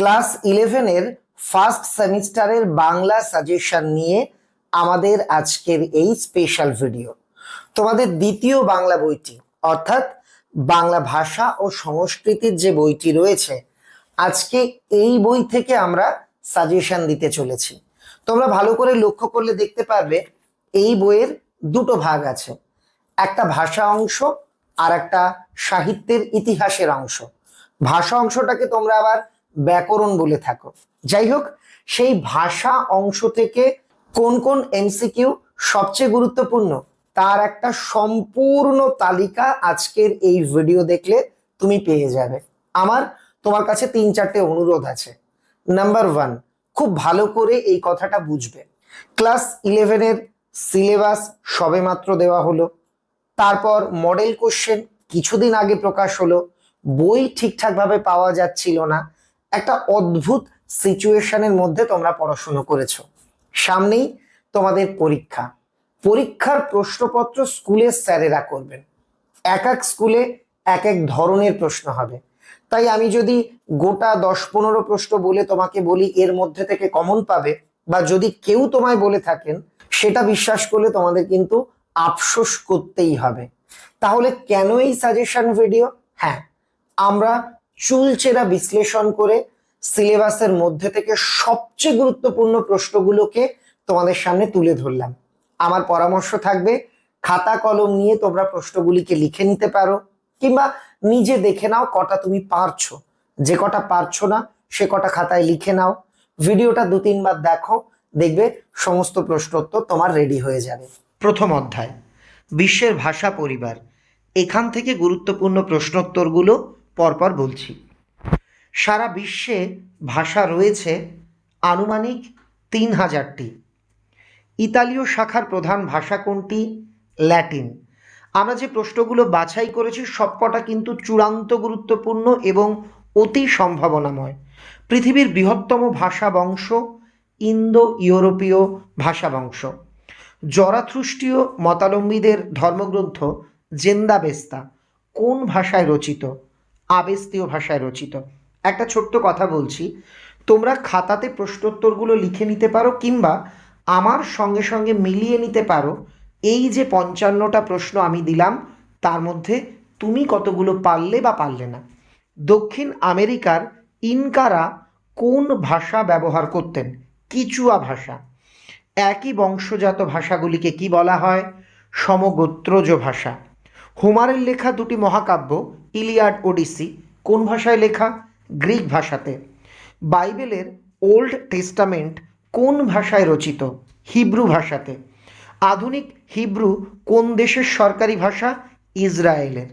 Class ইলেভেনের first সেমিস্টারের Bangla suggestion নিয়ে আমাদের আজকের এই স্পেশাল ভিডিও তোমাদের দ্বিতীয় বাংলা বইটি, অর্থাৎ বাংলা ভাষা ও সংস্কৃতির যে বইটি রয়েছে, আজকে এই বই থেকে আমরা সাজেশন দিতে চলেছি। তোমরা ভালো করে লক্ষ্য করলে দেখতে পারবে, এই বইয়ের দুটো ভাগ আছে। একটা ভাষা অংশ আর একটা সাহিত্যের ইতিহাসের অংশ। ভাষা অংশটাকে তোমরা আবার ব্যাকরণ বলে থাকো। যাই হোক সেই ভাষা অংশ থেকে কোন কোন এমসিকিউ সবচেয়ে গুরুত্বপূর্ণ, তার একটা সম্পূর্ণ তালিকা আজকের এই ভিডিও দেখলে তুমি পেয়ে যাবে। আমার তোমার কাছে তিন চারটে অনুরোধ আছে। নাম্বার ওয়ান খুব ভালো করে এই কথাটা বুঝবে। ক্লাস ইলেভেনের সিলেবাস সবেমাত্র দেওয়া হলো। তারপর মডেল কোশ্চেন কিছুদিন আগে প্রকাশ হলো। বই ঠিকঠাকভাবে পাওয়া যাচ্ছিল না। একটা অদ্ভুত সিচুয়েশনের মধ্যে তোমরা পড়াশুনো করেছ। সামনেই তোমাদের পরীক্ষা। পরীক্ষার প্রশ্নপত্র স্কুলের স্যারেরা করবেন। এক এক স্কুলে এক এক ধরনের প্রশ্ন হবে। তাই আমি যদি গোটা দশ পনেরো প্রশ্ন বলে তোমাকে বলি, এর মধ্যে থেকে কমন পাবে বা যদি কেউ তোমায় বলে থাকেন, সেটা বিশ্বাস করলে তোমাদের কিন্তু আফসোস করতেই হবে। তাহলে কেন এই সাজেশন ভিডিও হ্যাঁ আমরা চুলচেরা বিশ্লেষণ করে সিলেবাসের মধ্যে থেকে সবচেয়ে গুরুত্বপূর্ণ প্রশ্নগুলোকে তোমাদের সামনে তুলে ধরলাম। আমার পরামর্শ থাকবে, খাতা কলম নিয়ে তোমরা প্রশ্নগুলিকে লিখে নিতে পারো, কিংবা নিজে দেখে নাও কটা তুমি পারছ। যে কটা পারছ না, সে কটা খাতায় লিখে নাও। ভিডিওটা দু তিনবার দেখো, দেখবে সমস্ত প্রশ্নোত্তর তোমার রেডি হয়ে যাবে। প্রথম অধ্যায়, বিশ্বের ভাষা পরিবার। এখান থেকে গুরুত্বপূর্ণ প্রশ্নোত্তরগুলো পরপর বলছি। সারা বিশ্বে ভাষা রয়েছে আনুমানিক তিন হাজারটি। ইতালীয় শাখার প্রধান ভাষা কোনটি? ল্যাটিন। আমরা যে প্রশ্নগুলো বাছাই করেছি, সবকটা কিন্তু চূড়ান্ত গুরুত্বপূর্ণ এবং অতি সম্ভাবনাময়। পৃথিবীর বৃহত্তম ভাষা বংশ ইন্দো ইউরোপীয় ভাষা বংশ। জরাথ্রুষ্টীয় মতালম্বীদের ধর্মগ্রন্থ জেন্দাবেস্তা কোন ভাষায় রচিত? আবেস্তীয় ভাষায় রচিত। একটা ছোট্ট কথা বলছি। তোমরা খাতাতে প্রশ্নোত্তরগুলো লিখে নিতে পারো কিংবা আমার সঙ্গে সঙ্গে মিলিয়ে নিতে পারো। এই যে পঞ্চান্নটা প্রশ্ন আমি দিলাম, তার মধ্যে তুমি কতগুলো পারলে বা পারলে না? দক্ষিণ আমেরিকার ইনকারা কোন ভাষা ব্যবহার করতেন? কিচুয়া ভাষা। একই বংশজাত ভাষাগুলিকে কি বলা হয়? সমগোত্রজ ভাষা। হোমারের লেখা দুটি মহাকাব্য ইলিয়াড ওডিসি, কোন ভাষায় লেখা? গ্রিক ভাষাতে। বাইবেলের ওল্ড টেস্টামেন্ট কোন ভাষায় রচিত? হিব্রু ভাষাতে। আধুনিক হিব্রু কোন দেশের সরকারি ভাষা? ইসরায়েলের।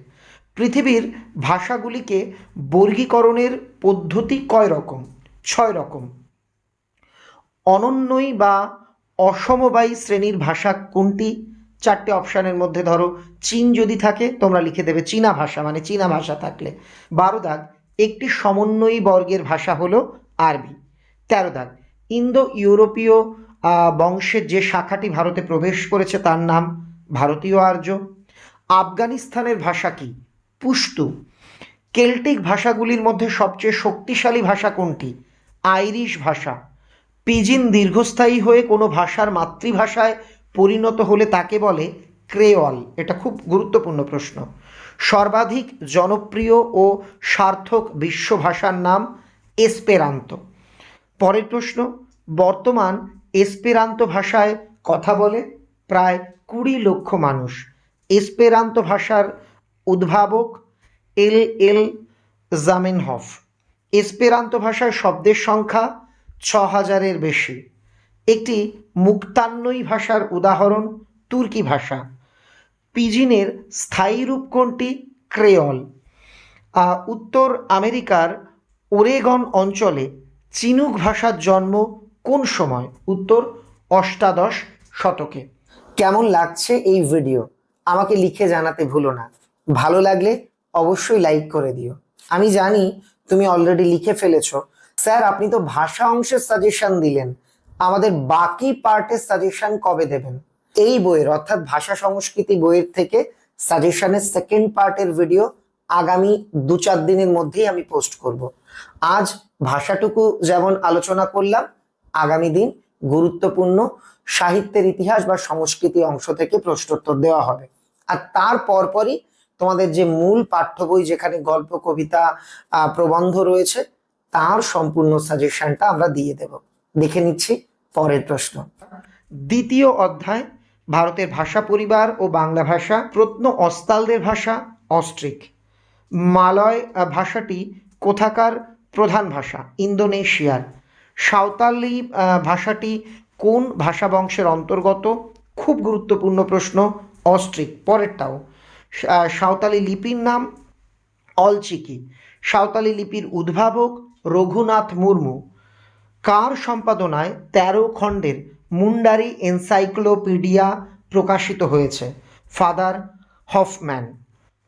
পৃথিবীর ভাষাগুলিকে বর্গীকরণের পদ্ধতি কয় রকম? ছয় রকম। অনন্যই বা অসমবায়ী শ্রেণির ভাষা কোনটি? চারটে অপশানের মধ্যে ধরো, চীন যদি থাকে, তোমরা লিখে দেবে চীনা ভাষা মানে চীনা ভাষা থাকলে। বারো দাগ, একটি সমন্বয়ী বর্গের ভাষা হলো আরবি। তেরো দাগ ইন্দো ইউরোপীয় বংশের যে শাখাটি ভারতে প্রবেশ করেছে, তার নাম ভারতীয় আর্য। আফগানিস্তানের ভাষা কি? পুস্তু কেল্টিক ভাষাগুলির মধ্যে সবচেয়ে শক্তিশালী ভাষা কোনটি? আইরিশ ভাষা। পিজিন দীর্ঘস্থায়ী হয়ে কোনো ভাষার মাতৃভাষায় পরিণত হলে তাকে বলে ক্রেওয়াল এটা খুব গুরুত্বপূর্ণ প্রশ্ন। সর্বাধিক জনপ্রিয় ও সার্থক বিশ্ব ভাষার নাম এসপেরান্ত। পরের প্রশ্ন, বর্তমান এসপেরান্ত ভাষায় কথা বলে প্রায় কুড়ি লক্ষ মানুষ। এসপেরান্ত ভাষার উদ্ভাবক এল এল জামেনহফ। এসপেরান্ত ভাষার শব্দের সংখ্যা ছ হাজারের বেশি। একটি মুক্তান্বয়ী ভাষার উদাহরণ তুর্কি ভাষা। পিজিনের স্থায়ী রূপ কোনটি? ক্রেয়ল। উত্তর আমেরিকার ওরেগন অঞ্চলে চিনুক ভাষার জন্ম কোন সময়? উত্তর অষ্টাদশ শতকে। কেমন লাগছে এই ভিডিও? আমাকে লিখে জানাতে ভুলো না। ভালো লাগলে অবশ্যই লাইক করে দিও। আমি জানি তুমি অলরেডি লিখে ফেলেছো। স্যার, আপনি তো ভাষা অংশের সাজেশন দিলেন। আমাদের বাকি পার্টের সাজেশন কবে দেবেন? এই বইয়ের, অর্থাৎ ভাষা সংস্কৃতি বইয়ের থেকে সাজেশনের সেকেন্ড পার্টের ভিডিও আগামী দু চার দিনের মধ্যেই আমি পোস্ট করব। আজ ভাষাটুকু যেমন আলোচনা করলাম, আগামী দিন গুরুত্বপূর্ণ সাহিত্যের ইতিহাস বা সংস্কৃতি অংশ থেকে প্রশ্নোত্তর দেওয়া হবে। আর তার পরপরই তোমাদের যে মূল পাঠ্য বই যেখানে গল্প, কবিতা প্রবন্ধ রয়েছে, তার সম্পূর্ণ সাজেশনটা আমরা দিয়ে দেব। দেখে নিচ্ছি, পরের প্রশ্ন। দ্বিতীয় অধ্যায়, ভারতের ভাষা পরিবার ও বাংলা ভাষা, প্রত্ন অস্তালদের ভাষা, অস্ট্রিক। মালয় ভাষাটি কোথাকার প্রধান ভাষা? ইন্দোনেশিয়ার। সাঁওতালি ভাষাটি কোন ভাষা বংশের অন্তর্গত? খুব গুরুত্বপূর্ণ প্রশ্ন, অস্ট্রিক। পরেরটাও। সাঁওতালি লিপির নাম অলচিকি। সাঁওতালি লিপির উদ্ভাবক রঘুনাথ মুর্মু। কার সম্পাদনায় তেরো খণ্ডের মুন্ডারি এনসাইক্লোপিডিয়া প্রকাশিত হয়েছে? ফাদার হফম্যান,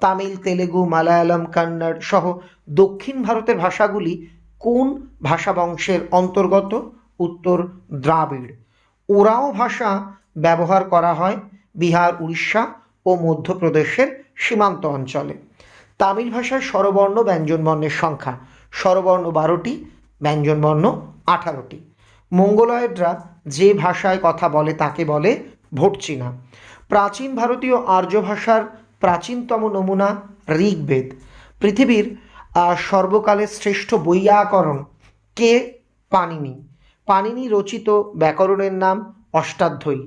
তামিল, তেলেগু, মালায়ালাম, কন্নড় সহ দক্ষিণ ভারতের ভাষাগুলি কোন ভাষা বংশের অন্তর্গত? উত্তর, দ্রাবিড়। ওরাও ভাষা ব্যবহার করা হয় বিহার, উড়িষ্যা ও মধ্যপ্রদেশের সীমান্ত অঞ্চলে। তামিল ভাষায় স্বরবর্ণ ব্যঞ্জনবর্ণের সংখ্যা। স্বরবর্ণ বারোটি ব্যঞ্জনবর্ণ আঠারোটি। মঙ্গলয়েডরা যে ভাষায় কথা বলে তাকে বলে ভোটচিনা। প্রাচীন ভারতীয় আর্য ভাষার প্রাচীনতম নমুনা ঋগ্বেদ। পৃথিবীর সর্বকালের শ্রেষ্ঠ বৈয়াকরণ কে? পানিনি পানিনি রচিত ব্যাকরণের নাম অষ্টাধ্যায়ী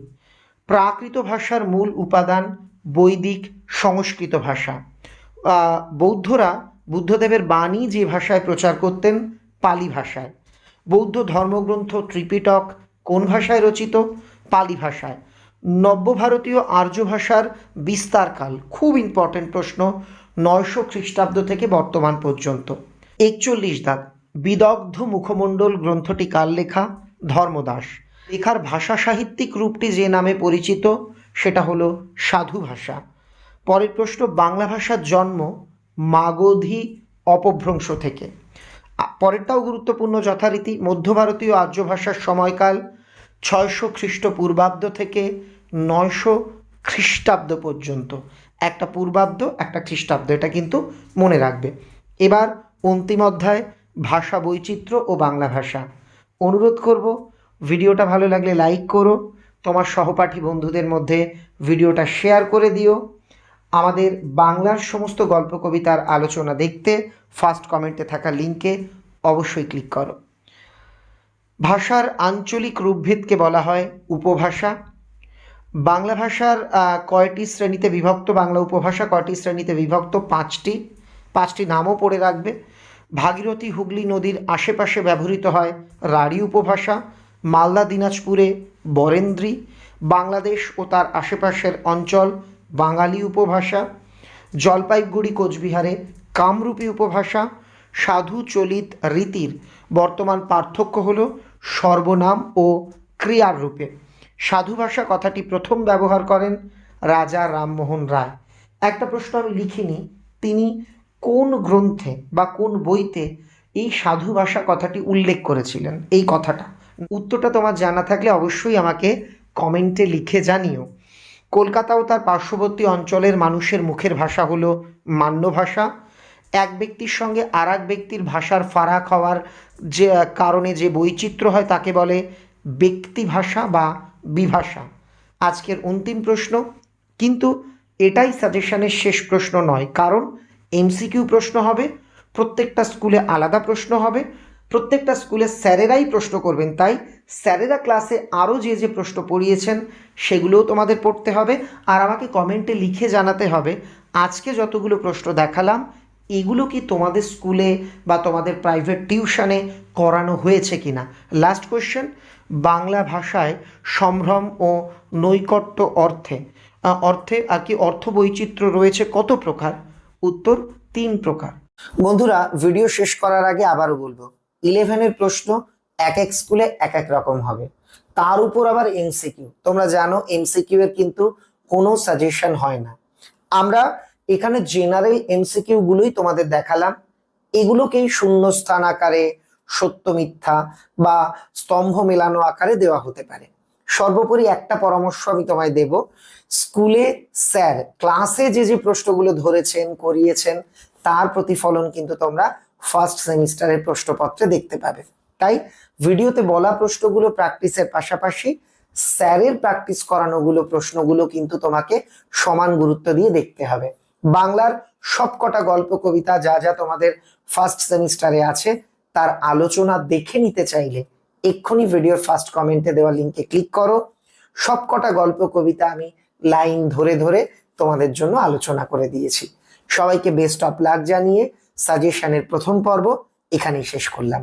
প্রাকৃত ভাষার মূল উপাদান বৈদিক সংস্কৃত ভাষা। বৌদ্ধরা বুদ্ধদেবের বাণী যে ভাষায় প্রচার করতেন পালি ভাষায়। বৌদ্ধ ধর্মগ্রন্থ ত্রিপিটক কোন ভাষায় রচিত? পালি ভাষায়। নব্যভারতীয় আর্য ভাষার বিস্তারকাল, খুব ইম্পর্টেন্ট প্রশ্ন, নয়শো খ্রিস্টাব্দ থেকে বর্তমান পর্যন্ত। একচল্লিশ দাগ, বিদগ্ধ মুখমণ্ডল গ্রন্থটি কার লেখা? ধর্মদাস। লেখার ভাষা সাহিত্যিক রূপটি যে নামে পরিচিত, সেটা হলো সাধু ভাষা। পরের প্রশ্ন, বাংলা ভাষার জন্ম মাগধী অপভ্রংশ থেকে। পরেরটাও গুরুত্বপূর্ণ যথারীতি মধ্য ভারতীয় আর্য ভাষার সময়কাল ছয়শো খ্রিস্টপূর্বাব্দ থেকে নয়শো খ্রিস্টাব্দ পর্যন্ত। একটা পূর্বাব্দ, একটা খ্রিস্টাব্দ, এটা কিন্তু মনে রাখবে। এবার অন্তিম অধ্যায়, ভাষা বৈচিত্র্য ও বাংলা ভাষা। অনুরোধ করব, ভিডিওটা ভালো লাগলে লাইক করো, তোমার সহপাঠী বন্ধুদের মধ্যে ভিডিওটা শেয়ার করে দিও। আমাদের বাংলার সমস্ত গল্প কবিতার আলোচনা দেখতে ফার্স্ট কমেন্টে থাকা লিঙ্কে অবশ্যই ক্লিক করো। ভাষার আঞ্চলিক রূপভেদকে বলা হয় উপভাষা। বাংলা ভাষার কয়টি শ্রেণীতে বিভক্ত? বাংলা উপভাষা কয়টি শ্রেণীতে বিভক্ত? পাঁচটি। পাঁচটি নামও পড়ে রাখবে। ভাগীরথী হুগলি নদীর আশেপাশে ব্যবহৃত হয় রাঢ়ী উপভাষা, মালদা, দিনাজপুরে বরেন্দ্রী, বাংলাদেশ ও তার আশেপাশের অঞ্চল বাঙালি উপভাষা, জলপাইগুড়ি, কোচবিহারে কামরূপী উপভাষা সাধু চলিত রীতির বর্তমান পার্থক্য হল সর্বনাম ও ক্রিয়ার রূপে। সাধু ভাষা কথাটি প্রথম ব্যবহার করেন রাজা রামমোহন রায়। একটা প্রশ্ন আমি লিখিনি, তিনি কোন গ্রন্থে বা কোন বইতে এই সাধু ভাষা কথাটি উল্লেখ করেছিলেন? এই কথাটা। উত্তরটা তোমার জানা থাকলে অবশ্যই আমাকে কমেন্টে লিখে জানিও। কলকাতা ও তার পার্শ্ববর্তী অঞ্চলের মানুষের মুখের ভাষা হলো মান্য ভাষা। এক ব্যক্তির সঙ্গে আর ব্যক্তির ভাষার ফারাক হওয়ার যে কারণে যে বৈচিত্র্য হয় তাকে বলে ব্যক্তি ভাষা বা বিভাষা। আজকের অন্তিম প্রশ্ন, কিন্তু এটাই সাজেশনের শেষ প্রশ্ন নয়, কারণ এমসিকিউ প্রশ্ন হবে, প্রত্যেকটা স্কুলে আলাদা প্রশ্ন হবে, প্রত্যেকটা স্কুলে স্যারেরাই প্রশ্ন করবেন, তাই স্যারেরা ক্লাসে আরও যে যে প্রশ্ন পড়িয়েছেন সেগুলোও তোমাদের পড়তে হবে, আর আমাকে কমেন্টে লিখে জানাতে হবে, আজকে যতগুলো প্রশ্ন দেখালাম এগুলো কি তোমাদের স্কুলে বা তোমাদের প্রাইভেট টিউশনে করানো হয়েছে কিনা? লাস্ট কোয়েশ্চেন বাংলা ভাষায় সম্ভ্রম ও নৈকট্য অর্থে অর্থে আর কি অর্থ বৈচিত্র্য রয়েছে কত প্রকার? উত্তর, তিন প্রকার। বন্ধুরা ভিডিও শেষ করার আগে আবারও বলব ইলেভেনের প্রশ্ন এক এক স্কুলে এক এক রকম হবে। তার উপর আবার এমসিকিউ তোমরা জানো এমসিকিউ এর কিন্তু কোনো সাজেশন হয় না। আমরা এখানে জেনারেল এমসিকিউ গুলোই তোমাদের দেখালাম। এগুলোকেই শূন্যস্থান আকারে সত্য মিথ্যা বা স্তম্ভ মেলানো আকারে দেওয়া হতে পারে। সর্বোপরি একটা পরামর্শ আমি তোমায় দেব। স্কুলে স্যার ক্লাসে যে যে প্রশ্নগুলো ধরেছেন, করিয়েছেন, তার প্রতিফলন কিন্তু তোমরা ফার্স্ট সেমিস্টারের প্রশ্নপত্রে দেখতে পাবে। তাই ভিডিওতে বলা প্রশ্নগুলো প্র্যাকটিসের পাশাপাশি স্যারের প্র্যাকটিস করানোগুলো প্রশ্নগুলো কিন্তু তোমাকে সমান গুরুত্ব দিয়ে দেখতে হবে। বাংলার সবকটা গল্প, কবিতা যা যা তোমাদের ফার্স্ট সেমিস্টারে আছে, তার আলোচনা দেখে নিতে চাইলে এক্ষুনি ভিডিওর ফার্স্ট কমেন্টে দেওয়া লিঙ্কে ক্লিক করো। সবকটা গল্প, কবিতা আমি লাইন ধরে ধরে তোমাদের জন্য আলোচনা করে দিয়েছি। সবাইকে বেস্ট অফ লাক জানিয়ে সাজেশনের প্রথম পর্ব এখানেই শেষ করলাম।